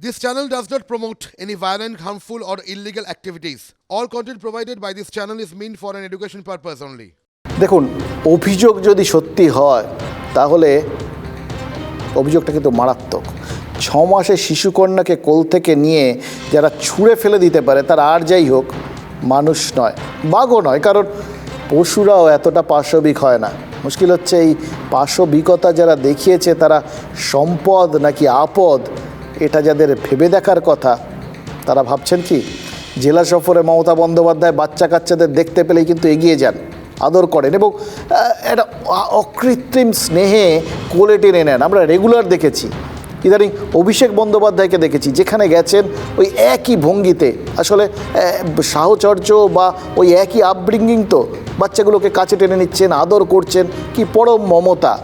This channel does not promote any violent, harmful, or illegal activities. All content provided by this channel is meant for an education purpose only. দেখুন অভিযোগ যদি সত্যি হয় তাহলে অভিযোগটা কিন্তু মারাত্মক ছ মাসের শিশুকন্যাকে কোল থেকে নিয়ে যারা ছুঁড়ে ফেলে দিতে পারে তার আর যাই হোক মানুষ নয় বাঘও নয় কারণ পশুরাও এতটা পাশবিক হয় না মুশকিল হচ্ছে এই পাশবিকতা যারা দেখিয়েছে তারা সম্পদ নাকি আপদ এটা যাদের ভেবে দেখার কথা, তারা ভাবছেন কি? জেলা সফরে মমতা বন্দ্যোপাধ্যায় বাচ্চা কাচ্চাদের দেখতে পেলেই কিন্তু এগিয়ে যান, আদর করেন এবং একটা অকৃত্রিম স্নেহে কোলে টেনে নেন। আমরা রেগুলার দেখেছি, ইদানিং অভিষেক বন্দ্যোপাধ্যায়কে দেখেছি, যেখানে গেছেন ওই একই ভঙ্গিতে। আসলে সাহচর্য বা ওই একই আপব্রিঙ্গিং তো বাচ্চাগুলোকে কাছে টেনে নিচ্ছেন, আদর করছেন, কি পরম মমতা।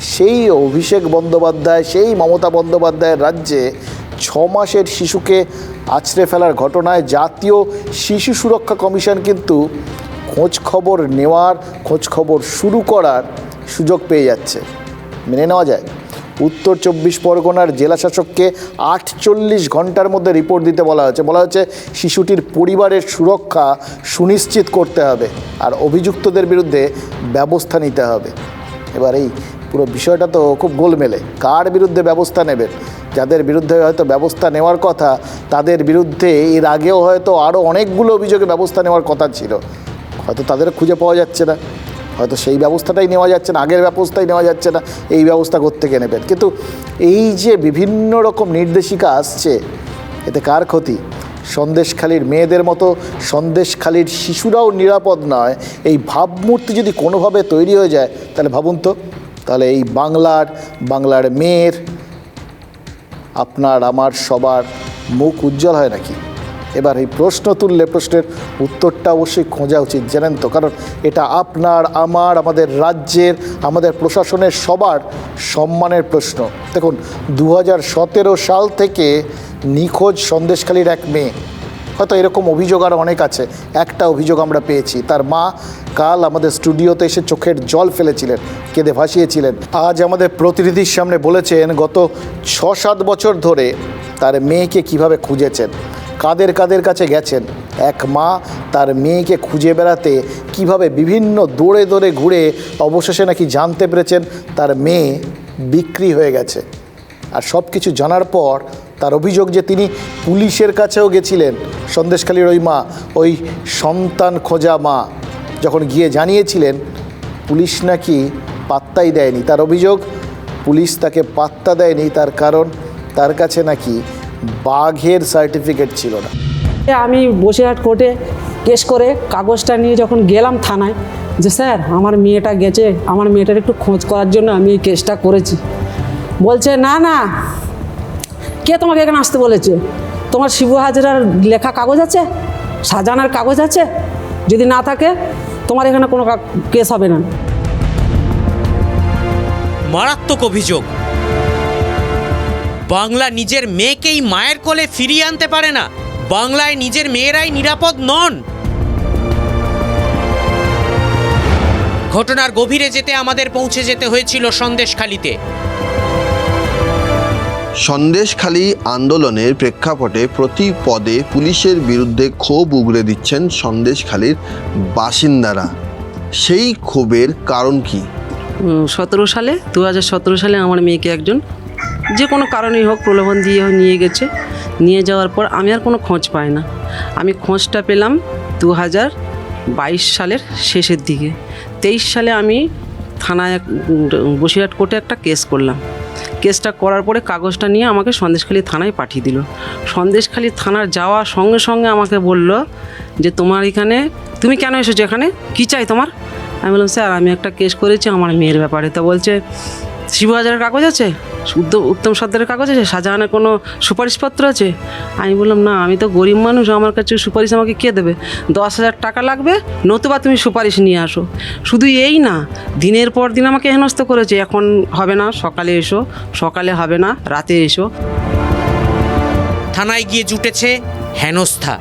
সেই অভিষেক বন্দ্যোপাধ্যায়, সেই মমতা বন্দ্যোপাধ্যায়ের রাজ্যে ছ মাসের শিশুকে আছড়ে ফেলার ঘটনায় জাতীয় শিশু সুরক্ষা কমিশন কিন্তু খোঁজ খবর নেওয়ার, খোঁজ খবর শুরু করার সুযোগ পেয়ে যাচ্ছে। মেনে নেওয়া যায়। উত্তর চব্বিশ পরগনার জেলাশাসককে আটচল্লিশ ঘণ্টার মধ্যে রিপোর্ট দিতে বলা হয়েছে। বলা হচ্ছে শিশুটির পরিবারের সুরক্ষা সুনিশ্চিত করতে হবে আর অভিযুক্তদের বিরুদ্ধে ব্যবস্থা নিতে হবে। এবার এই পুরো বিষয়টা তো খুব গোলমেলে। কার বিরুদ্ধে ব্যবস্থা নেবেন? যাদের বিরুদ্ধে হয়তো ব্যবস্থা নেওয়ার কথা, তাদের বিরুদ্ধে এর আগেও হয়তো আরও অনেকগুলো অভিযোগে ব্যবস্থা নেওয়ার কথা ছিল। হয়তো তাদের খুঁজে পাওয়া যাচ্ছে না। হয়তো সেই ব্যবস্থাটাই নেওয়া যাচ্ছে না, আগের ব্যবস্থাই নেওয়া যাচ্ছে না, এই ব্যবস্থা থেকে নেবেন। কিন্তু এই যে বিভিন্ন রকম নির্দেশিকা আসছে, এতে কার ক্ষতি? সন্দেশখালির মেয়েদের মতো, সন্দেশখালির শিশুরাও নিরাপদ নয়। এই ভাবমূর্তি যদি কোনোভাবে তৈরি হয়ে যায়, তাহলে ভাবুন তো। তাহলে এই বাংলার বাংলার মেয়ের আপনার, আমার সবার মুখ উজ্জ্বল হয় নাকি? এবার এই প্রশ্ন তুললে প্রশ্নের উত্তরটা অবশ্যই খোঁজা উচিত, জানেন তো? কারণ এটা আপনার, আমার, আমাদের রাজ্যের, আমাদের প্রশাসনের সবার সম্মানের প্রশ্ন। দেখুন দু হাজার সতেরো সাল থেকে নিখোঁজ সন্দেশখালীর এক মেয়ে। হয়তো এরকম অভিযোগ আর অনেক আছে। একটা অভিযোগ আমরা পেয়েছি, তার মা কাল আমাদের স্টুডিওতে এসে চোখের জল ফেলেছিলেন, কেঁদে ভাসিয়েছিলেন। আজ আমাদের প্রতিনিধির সামনে বলেছেন, গত ছ সাত বছর ধরে তার মেয়েকে কীভাবে খুঁজেছেন, কাদের কাদের কাছে গেছেন, এক মা তার মেয়েকে খুঁজে বেড়াতে কীভাবে বিভিন্ন দৌড়ে দৌড়ে ঘুরে অবশেষে নাকি জানতে পেরেছেন, তার মেয়ে বিক্রি হয়ে গেছে। আর সব কিছু জানার পর তার অভিযোগ যে তিনি পুলিশের কাছেও গেছিলেন। সন্দেশখালীর ওই মা, ওই সন্তান খোঁজা মা, যখন গিয়ে জানিয়েছিলেন, পুলিশ নাকি পাত্তাই দেয়নি। তার অভিযোগ, পুলিশ তাকে পাত্তা দেয়নি। তার কারণ, তার কাছে নাকি বাঘের সার্টিফিকেট ছিল না। আমি বসিরহাট কোর্টে কেস করে কাগজটা নিয়ে যখন গেলাম থানায়, যে স্যার, আমার মেয়েটা গেছে, আমার মেয়েটার একটু খোঁজ করার জন্য আমি এই কেসটা করেছি। বলছে, না না কে তোমাকে এখানে আসতে বলেছে? তোমার শিবু হাজরার লেখা কাগজ আছে? সাজানার কাগজ আছে? যদি না থাকে, তোমার এখানে কোনো কেস হবে না। মারাত্মক অভিযোগ। বাংলা নিজের মেয়েকেই মায়ের কোলে ফিরিয়ে আনতে পারে না। বাংলায় নিজের মেয়েরাই নিরাপদ নন। ঘটনার গভীরে যেতে আমাদের পৌঁছে যেতে হয়েছিল সন্দেশখালিতে। সন্দেশখালী আন্দোলনের প্রেক্ষাপটে প্রতি পদে পুলিশের বিরুদ্ধে ক্ষোভ উগরে দিচ্ছেন সন্দেশখালীর বাসিন্দারা। সেই ক্ষোভের কারণ কি? সতেরো সালে দু হাজার সতেরো সালে আমার মেয়েকে একজন, যে কোনো কারণেই হোক প্রলোভন দিয়ে নিয়ে গেছে। নিয়ে যাওয়ার পর আমি আর কোনো খোঁজ পাই না। আমি খোঁজটা পেলাম দু হাজার বাইশ সালের শেষের দিকে। তেইশ সালে আমি থানায় বসিরহাট কোর্টে একটা কেস করলাম। কেসটা করার পরে কাগজটা নিয়ে আমাকে সন্দেশখালী থানায় পাঠিয়ে দিল। সন্দেশখালী থানার যাওয়ার সঙ্গে সঙ্গে আমাকে বলল যে, তোমার এখানে, তুমি কেন এসেছ এখানে? কী চাই তোমার? আমি বললাম, স্যার, আমি একটা কেস করেছি আমার মেয়ের ব্যাপারে। তো বলছে শিবু হাজারের কাগজ আছে? উত্তম উত্তম সর্দারের কাগজ আছে? শাহজাহানের কোনো সুপারিশপত্র আছে? আমি বললাম, না, আমি তো গরিব মানুষ, আমার কাছে সুপারিশ আমাকে কে দেবে? দশ হাজার টাকা লাগবে, নতুবা তুমি সুপারিশ নিয়ে আসো। শুধু এই না, দিনের পর দিন আমাকে হেনস্থ করেছে, এখন হবে না, সকালে এসো, সকালে হবে না, রাতে এসো। থানায় গিয়ে জুটেছে হেনস্থা।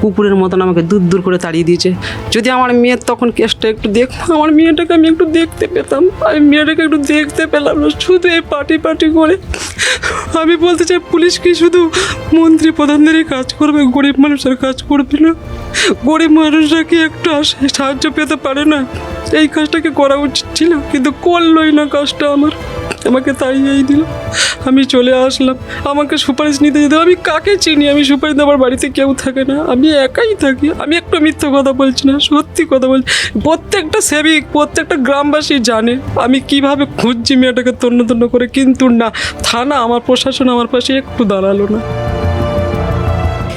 কুকুরের মতন আমাকে দূর দূর করে তাড়িয়ে দিয়েছে। যদি আমার মেয়ের তখন কেসটা একটু দেখ আমার মেয়েটাকে আমি একটু দেখতে পেতাম। আমি মেয়েটাকে একটু দেখতে পেলাম না, শুধু এই পার্টি পার্টি করে। আমি বলতে চাই, পুলিশ কি শুধু মন্ত্রী প্রধানদেরই কাজ করবে, গরিব মানুষের কাজ করবে না? গরিব মানুষরা কি একটু সাহায্য পেতে পারে না? এই কাজটাকে করা উচিত ছিল? কিন্তু করলোই না কাজটা আমার। আমাকে তাড়িয়েই দিল। আমি চলে আসলাম। আমাকে সুপারিশ নিতে যেতে। আমি কাকে চিনি? আমি সুপারিশ আমার বাড়িতে কেউ থাকে না। আমি একাই থাকি। আমি একটা মিথ্যা কথা বলছি না, সত্যি কথা বলছি। প্রত্যেকটা সেবিক, প্রত্যেকটা গ্রামবাসী জানে। আমি কীভাবে খুঁজছি মেয়েটাকে তন্ন তন্ন করে? কিন্তু না, থানা, আমার প্রশাসন আমার পাশে একটু দাঁড়াল না।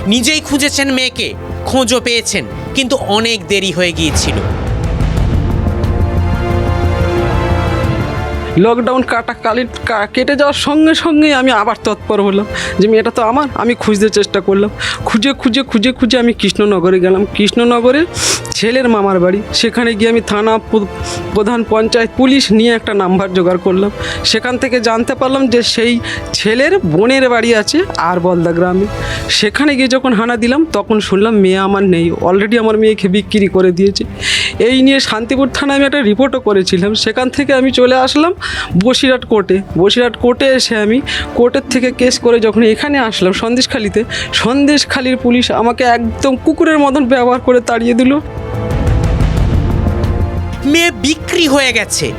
নিজেই খুঁজেছেন মেয়েকে? খোঁজও পেয়েছেন। কিন্তু অনেক দেরি হয়ে গিয়েছিল। লকডাউন কাটা কালি কেটে যাওয়ার সঙ্গে সঙ্গে আমি আবার তৎপর হলাম যে মেয়েটা তো আমার, আমি খুঁজতে চেষ্টা করলাম। খুঁজে খুঁজে খুঁজে খুঁজে আমি কৃষ্ণনগরে গেলাম। কৃষ্ণনগরে ছেলের মামার বাড়ি। সেখানে গিয়ে আমি থানা প্রধান পঞ্চায়েত পুলিশ নিয়ে একটা নাম্বার জোগাড় করলাম। সেখান থেকে জানতে পারলাম যে সেই ছেলের বোনের বাড়ি আছে আর বলদা গ্রামে। সেখানে গিয়ে যখন হানা দিলাম, তখন শুনলাম মেয়ে আমার নেই। অলরেডি আমার মেয়েকে বিক্রি করে দিয়েছে। এই নিয়ে শান্তিপুর থানায় আমি একটা রিপোর্টও করেছিলাম। সেখান থেকে আমি চলে আসলাম বসিরহাট কোর্টে। বসিরহাট কোর্টে এসে আমি কোর্টের থেকে কেস করে যখন এখানে আসলাম সন্দেশখালিতে, সন্দেশখালির পুলিশ আমাকে একদম কুকুরের মতন ব্যবহার করে তাড়িয়ে দিল। মেয়ে বিক্রি হয়ে গেছে।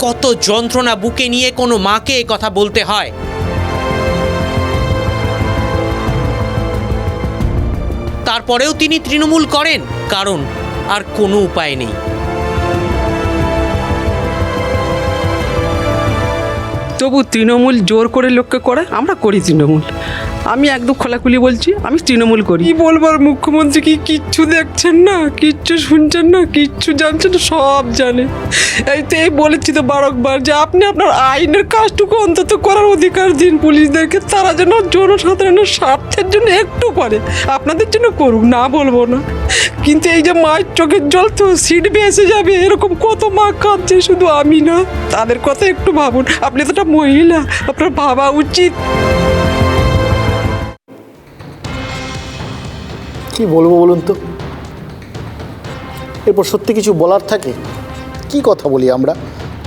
কত যন্ত্রণা বুকে নিয়ে কোনো মাকে এ কথা বলতে হয়। তারপরেও তিনি তৃণমূল করেন কারণ আর কোনো উপায় নেই। তবু তৃণমূল জোর করে লোককে করে আমরা করি তৃণমূল। আমি একদম খোলাখুলি বলছি আমি তৃণমূল করি। কি বলবার মুখ্যমন্ত্রী কি কিচ্ছু দেখছেন না? কিচ্ছু শুনছেন না, কিচ্ছু জানছেন না, সব জানে। এই তো এই বলেছি তো বারকবার যে আপনি আপনার আইনের কাজটুকু অন্তত করার অধিকার দিন পুলিশদেরকে, তারা যেন জনসাধারণের স্বার্থের জন্য একটু করে আপনাদের জন্য করুক, না বলব না। কিন্তু এই যে মায়ের চোখের জল তো সিট এসে যাবে, এরকম কত মা কাঁদছে, শুধু আমি না, তাদের কথা একটু ভাবুন। আপনি তো একটা মহিলা, আপনার ভাবা উচিত। কি বলব বলুন তো? এরপর সত্যি কিছু বলার থাকে? কি কথা বলি আমরা?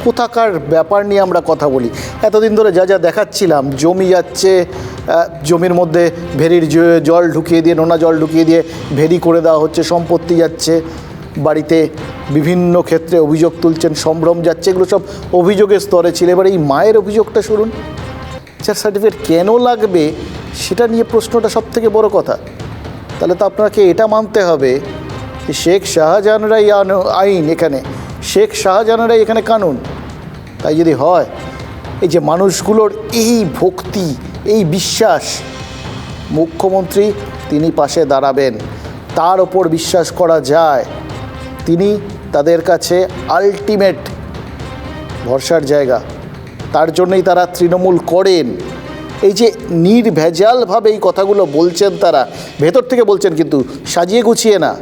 কোথাকার ব্যাপার নিয়ে আমরা কথা বলি? এতদিন ধরে যা যা দেখাচ্ছিলাম, জমি যাচ্ছে জমির মধ্যে ভেরির জল ঢুকিয়ে দিয়ে, নোনা জল ঢুকিয়ে দিয়ে ভেরি করে দেওয়া হচ্ছে, সম্পত্তি যাচ্ছে, বাড়িতে বিভিন্ন ক্ষেত্রে অভিযোগ তুলছেন, সম্ভ্রম যাচ্ছে, এগুলো সব অভিযোগের স্তরে ছিল। এবার এই মায়ের অভিযোগটা শুনুন। যার সার্টিফিকেট কেন লাগবে? সেটা নিয়ে প্রশ্নটা সব থেকে বড় কথা। তাহলে তো আপনাকে এটা মানতে হবে শেখ শাহজাহানরাই আইন এখানে। শেখ শাহজাহানরাই এখানে কানুন। তাই যদি হয়, এই যে মানুষগুলোর এই ভক্তি, এই বিশ্বাস, মুখ্যমন্ত্রী তিনি পাশে দাঁড়াবেন। তার ওপর বিশ্বাস করা যায়। তিনি তাদের কাছে আলটিমেট ভরসার জায়গা। তার জন্যই তারা তৃণমূল করেন। এই যে নির্ভেজালভাবে এই কথাগুলো বলছেন তারা, ভেতর থেকে বলছেন কিন্তু সাজিয়ে গুছিয়ে না।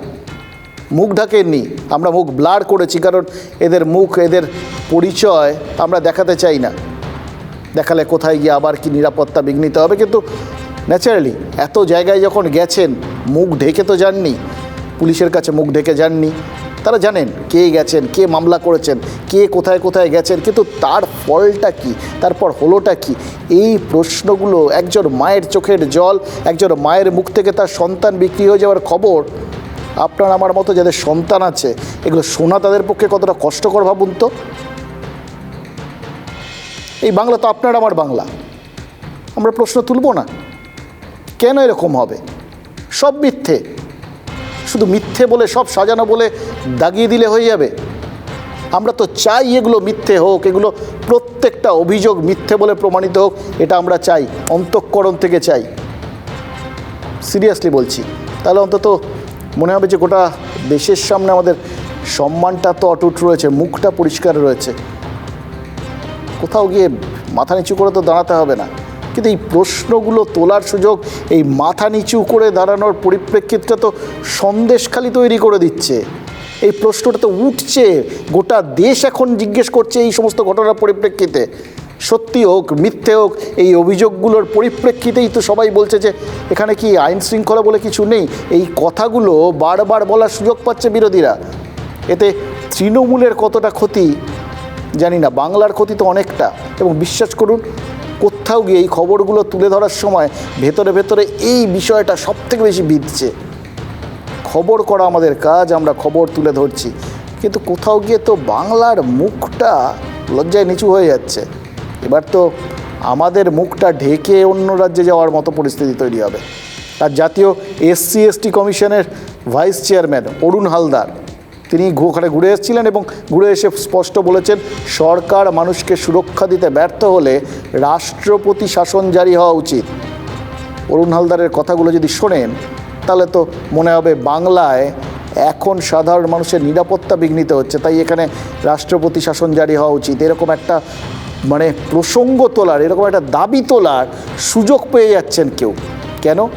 মুখ ঢাকেননি, আমরা মুখ ব্লার করেছি কারণ এদের মুখ, এদের পরিচয় আমরা দেখাতে চাই না। দেখালে কোথায় গিয়ে আবার কি নিরাপত্তা বিঘ্নিত হবে? কিন্তু ন্যাচারালি এত জায়গায় যখন গেছেন, মুখ ঢেকে তো যাননি, পুলিশের কাছে মুখ ঢেকে যাননি। তারা জানেন কে গেছেন, কে মামলা করেছেন, কে কোথায় কোথায় গেছেন, কিন্তু তার ফলটা কি, তারপর হলোটা কি? এই প্রশ্নগুলো একজন মায়ের চোখের জল, একজন মায়ের মুখ থেকে তার সন্তান বিক্রি হয়ে যাওয়ার খবর আপনার আমার মতো যাদের সন্তান আছে, এগুলো শোনা তাদের পক্ষে কতটা কষ্টকর ভাবুন তো? এই বাংলা তো আপনার আমার বাংলা। আমরা প্রশ্ন তুলব না। কেন এরকম হবে? সব মিথ্যে। শুধু মিথ্যে বলে, সব সাজানো বলে দাগিয়ে দিলে হয়ে যাবে। আমরা তো চাই এগুলো মিথ্যে হোক, এগুলো প্রত্যেকটা অভিযোগ মিথ্যে বলে প্রমাণিত হোক, এটা আমরা চাই, অন্তঃকরণ থেকে চাই। সিরিয়াসলি বলছি। তাহলে অন্তত মনে হবে যে গোটা দেশের সামনে আমাদের সম্মানটা তো অটুট রয়েছে, মুখটা পরিষ্কার রয়েছে। কোথাও গিয়ে মাথা নিচু করে তো দাঁড়াতে হবে না। কিন্তু এই প্রশ্নগুলো তোলার সুযোগ, এই মাথা নিচু করে দাঁড়ানোর পরিপ্রেক্ষিতটা তো সন্দেশখালি তৈরি করে দিচ্ছে। এই প্রশ্নটা তো উঠছে, গোটা দেশ এখন জিজ্ঞেস করছে এই সমস্ত ঘটনার পরিপ্রেক্ষিতে। সত্যি হোক, মিথ্যে হোক, এই অভিযোগগুলোর পরিপ্রেক্ষিতেই তো সবাই বলছে যে এখানে কি আইন শৃঙ্খলা বলে কিছু নেই। এই কথাগুলো বারবার বলার সুযোগ পাচ্ছে বিরোধীরা। এতে তৃণমূলের কতটা ক্ষতি জানি না, বাংলার ক্ষতি তো অনেকটা। এবং বিশ্বাস করুন, কোথাও গিয়ে এই খবরগুলো তুলে ধরার সময় ভেতরে ভেতরে এই বিষয়টা সবথেকে বেশি বিধছে। খবর করা আমাদের কাজ, আমরা খবর তুলে ধরছি। কিন্তু কোথাও গিয়ে তো বাংলার মুখটা লজ্জায় নিচু হয়ে যাচ্ছে। এবার তো আমাদের মুখটা ঢেকে অন্য রাজ্যে যাওয়ার মতো পরিস্থিতি তৈরি হবে। আর জাতীয় এসসি, এসটি কমিশনের ভাইস চেয়ারম্যান অরুণ হালদার, তিনি ওখানে ঘুরে এসেছিলেন এবং ঘুরে এসে স্পষ্ট বলেছেন, সরকার মানুষকে সুরক্ষা দিতে ব্যর্থ হলে রাষ্ট্রপতি শাসন জারি হওয়া উচিত। অরুণ হালদারের কথাগুলো যদি শোনেন, তাহলে তো মনে হবে বাংলায় এখন সাধারণ মানুষের নিরাপত্তা বিঘ্নিত হচ্ছে, তাই এখানে রাষ্ট্রপতি শাসন জারি হওয়া উচিত। এরকম একটা মানে প্রসঙ্গ তোলার, এরকম একটা দাবি তোলার সুযোগ পেয়ে যাচ্ছেন কেউ। কেন?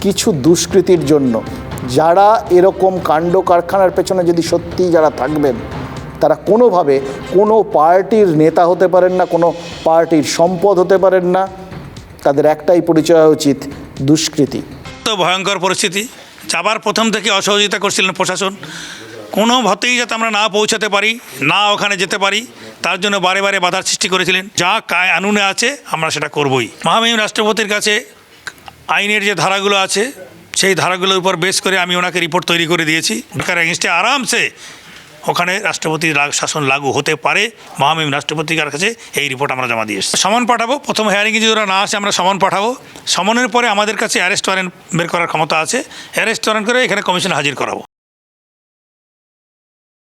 কিছু দুষ্কৃতির জন্য। যারা এরকম কাণ্ড কারখানার পেছনে যদি সত্যি যারা থাকবেন, তারা কোনোভাবে কোনো পার্টির নেতা হতে পারেন না, কোনো পার্টির সম্পদ হতে পারেন না। তাদের একটাই পরিচয় উচিত, দুষ্কৃতি। তো ভয়ঙ্কর পরিস্থিতি। যাবার প্রথম থেকে অসহযোগিতা করছিলেন প্রশাসন। কোনো ভাবেই যাতে আমরা না পৌঁছাতে পারি, না ওখানে যেতে পারি, তার জন্য বারে বারে বাধার সৃষ্টি করেছিলেন। যা কায় আনুনে আছে, আমরা সেটা করবই। মহামহিম রাষ্ট্রপতির কাছে আইনের যে ধারাগুলো আছে, সেই ধারাগুলোর উপর বেস করে আমি ওনাকে রিপোর্ট তৈরি করে দিয়েছি। ঢাকার এগেনস্টে আরামসে ওখানে রাষ্ট্রপতির শাসন লাগু হতে পারে। মহামহিম রাষ্ট্রপতির কাছে এই রিপোর্ট আমরা জমা দিয়ে এসেছি। সমন পাঠাবো, প্রথম হেয়ারিংয়ে যদি ওরা না আসে, আমরা সমন পাঠাবো। সমনের পরে আমাদের কাছে অ্যারেস্ট ওয়ারেন্ট বের করার ক্ষমতা আছে। অ্যারেস্ট ওয়ারেন্ট করে এখানে কমিশন হাজির করাবো।